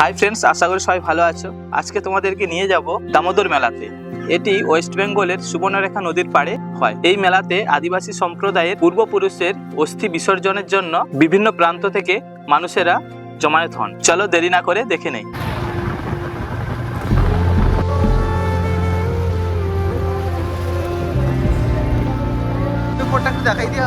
Hi friends আশা করি সবাই ভালো আছো। আজকে তোমাদেরকে নিয়ে যাব দামোদর মেলাতে। এটি ওয়েস্ট বেঙ্গলের সুবর্ণরেখা নদীর পাড়ে হয়। এই মেলাতে আদিবাসী সম্প্রদায়ের পূর্বপুরুষের অস্থি বিসর্জনের জন্য বিভিন্ন প্রান্ত থেকে মানুষেরা জমায়েত হন। চলো দেরি না করে দেখে নেই। দেখাই দিয়া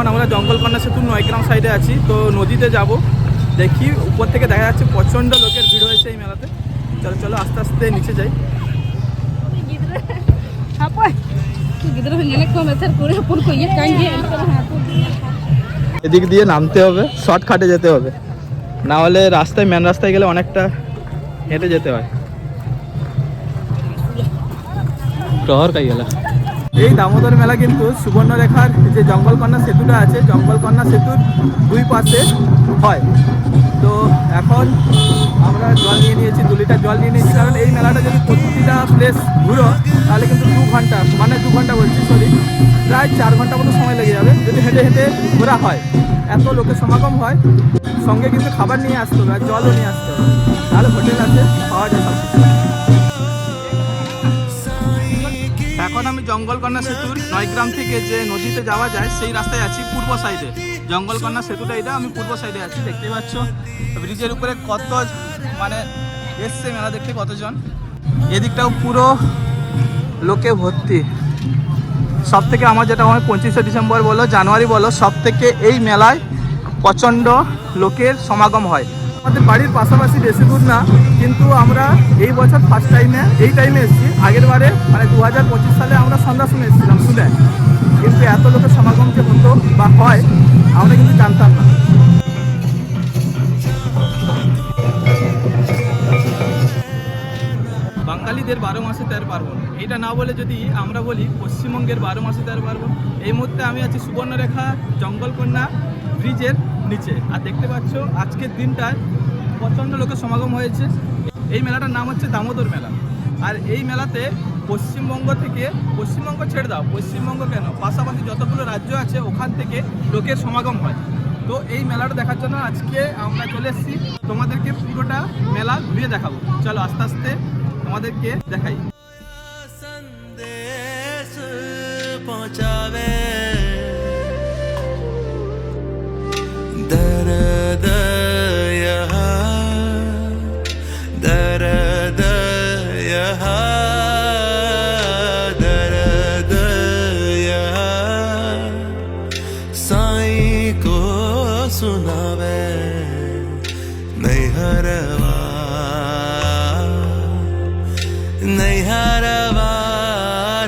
এখন আমরা জঙ্গলকন্যা সেতু নয়গ্রাম সাইডে আছি, তো নদীতে যাব। দেখি উপর থেকে দেখা যাচ্ছে প্রচণ্ড লোকের ভিড় হয়েছে এই মেলাতে। চলো চলো, আস্তে আস্তে নিচে যাই। এদিক দিয়ে নামতে হবে, শর্টকাটে যেতে হবে। না হলে রাস্তায় মেন রাস্তায় গেলে অনেকটা হেঁটে যেতে হয়। প্রহর কাই গেল এই দামোদর মেলা কিন্তু সুবর্ণরেখার যে জঙ্গলকন্যা সেতুটা আছে, জঙ্গলকন্যা সেতুর দুই পাশে হয়। তো এখন আমরা জল নিয়ে নিয়েছি, দু লিটার জল নিয়ে নিয়েছি, কারণ এই মেলাটা যদি প্রতিটা প্লেস ঘুরো, তাহলে কিন্তু দু ঘণ্টা মানে দু ঘণ্টা বলছি সরি প্রায় চার ঘণ্টা মতো সময় লেগে যাবে, যদি হেঁটে হেঁটে ঘোরা হয়। এত লোকের সমাগম হয়, সঙ্গে কিন্তু খাবার নিয়ে আসতে হবে, আর জলও নিয়ে আসতে হবে। তাহলে হোটেল আছে পাওয়া যায় সব এখন আমি জঙ্গলকন্যা সেতুর নয়গ্রাম থেকে যে নদীতে যাওয়া যায়, সেই রাস্তায় আছি পূর্ব সাইডে। জঙ্গলকন্যা সেতুটা এটা, আমি পূর্ব সাইডে আছি, দেখতে পাচ্ছ। ব্রিজের উপরে কত মানে এসছে মেলা দেখতে কতজন? এদিকটাও পুরো লোকে ভর্তি। সব থেকে আমার যেটা হয় পঁচিশে ডিসেম্বর বলো, জানুয়ারি বলো সব থেকে এই মেলায় প্রচণ্ড লোকের সমাগম হয়। আমাদের বাড়ির পাশাপাশি বেশি দূর না, কিন্তু আমরা এই বছর ফার্স্ট টাইমে এই টাইমে এসেছি। আগের বারে মানে দু হাজার পঁচিশ সালে আমরা সন্ধ্যার সময় এসেছিলাম, শুনে। কিন্তু এত লোকের সমাগম যে হতো বা হয়, আমরা কিন্তু জানতাম না। বাঙালিদের বারো মাসে তেরো পার্বণ। এটা না বলে যদি আমরা বলি পশ্চিমবঙ্গের বারো মাসে তেরো পার্বণ, এই মুহূর্তে আমি আছি সুবর্ণরেখা জঙ্গলকন্যা ব্রিজের নিচে। আর দেখতে পাচ্ছ আজকের দিনটায় প্রচণ্ড লোকের সমাগম হয়েছে। এই মেলাটার নাম হচ্ছে দামোদর মেলা। আর এই মেলাতে পশ্চিমবঙ্গ থেকে, পশ্চিমবঙ্গ ছেড়ে দাও, পশ্চিমবঙ্গ কেন? পাশাপাশি যতগুলো রাজ্য আছে, ওখান থেকে লোকের সমাগম হয়। তো এই মেলাটা দেখার জন্য আজকে আমরা চলে এসেছি। তোমাদেরকে পুরোটা মেলা ঘুরিয়ে দেখাবো। চলো আস্তে আস্তে তোমাদেরকে দেখাই। পৌঁছাবে।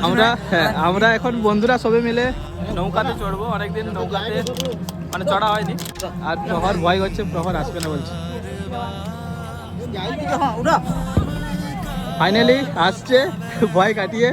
আমরা হ্যাঁ আমরা এখন বন্ধুরা সবে মিলে নৌকাতে চড়বো অনেকদিন নৌকাতে মানে চড়া হয়নি। আর প্রহর ভয় হচ্ছে প্রহর আসবে না বলছে। ফাইনালি আসছে ভয় কাটিয়ে।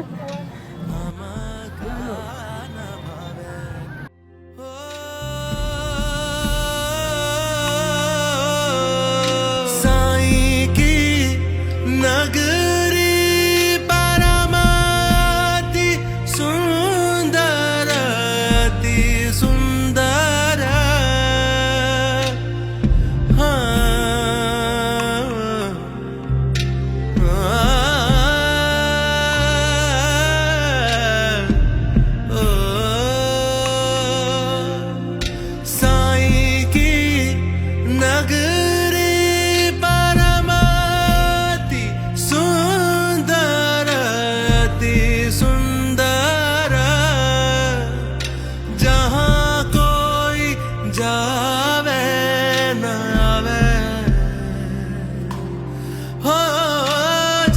न आवे हो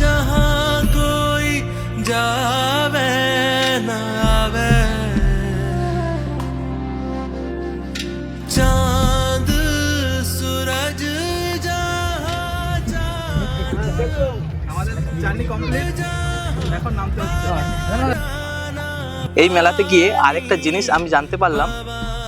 जहाँ कोई जावे न आवे चांद सूरज जहाँ चांद আমাদের জার্নি কমপ্লিট এখন নামতে হচ্ছে এই মেলাতে গিয়ে আরেকটা জিনিস আমি জানতে পারলাম।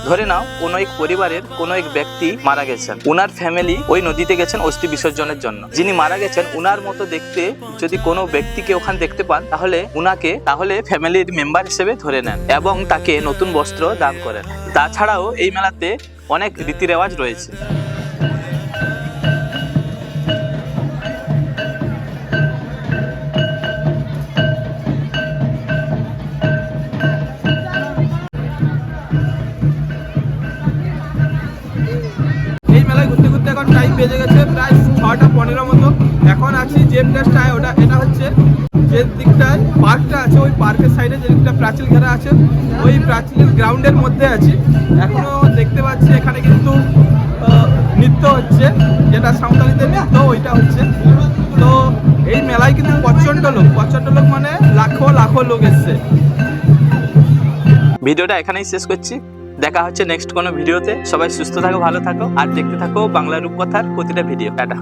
ধরে নাও, কোনো এক পরিবারের কোনো এক ব্যক্তি মারা গেছেন। উনার ফ্যামিলি ওই নদীতে গেছেন অস্থি বিসর্জনের জন্য। যিনি মারা গেছেন, উনার মতো দেখতে যদি কোনো ব্যক্তিকে ওখানে দেখতে পান, তাহলে উনাকে তাহলে ফ্যামিলির মেম্বার হিসেবে ধরে নেন এবং তাকে নতুন বস্ত্র দান করেন। তাছাড়াও এই মেলাতে অনেক রীতি রেওয়াজ রয়েছে। বেজে গেছে প্রায় ছটা পনেরো মতো। এখন আছি যে প্লেসটায়, ওটা এটা হচ্ছে যে দিকটায়, পার্কটা আছে ওই পার্কের সাইডে, যে দিকটা প্রাচীর ঘেরা আছে, ওই প্রাচীর গ্রাউন্ডের মধ্যে আছি। এখনও দেখতে পাচ্ছি এখানে কিন্তু নৃত্য হচ্ছে, যেটা সাঁওতালিদের নৃত্য, ওইটা হচ্ছে। তো এই মেলায় কিন্তু প্রচণ্ড লোক প্রচণ্ড লোক মানে লাখো লাখো লোক এসছে। ভিডিওটা এখানেই শেষ করছি। দেখা হচ্ছে নেক্সট কোনো ভিডিওতে সবাই সুস্থ থাকো, ভালো থাকো, আর দেখতে থাকো বাংলা রূপকথার প্রতিটা ভিডিও টাটা।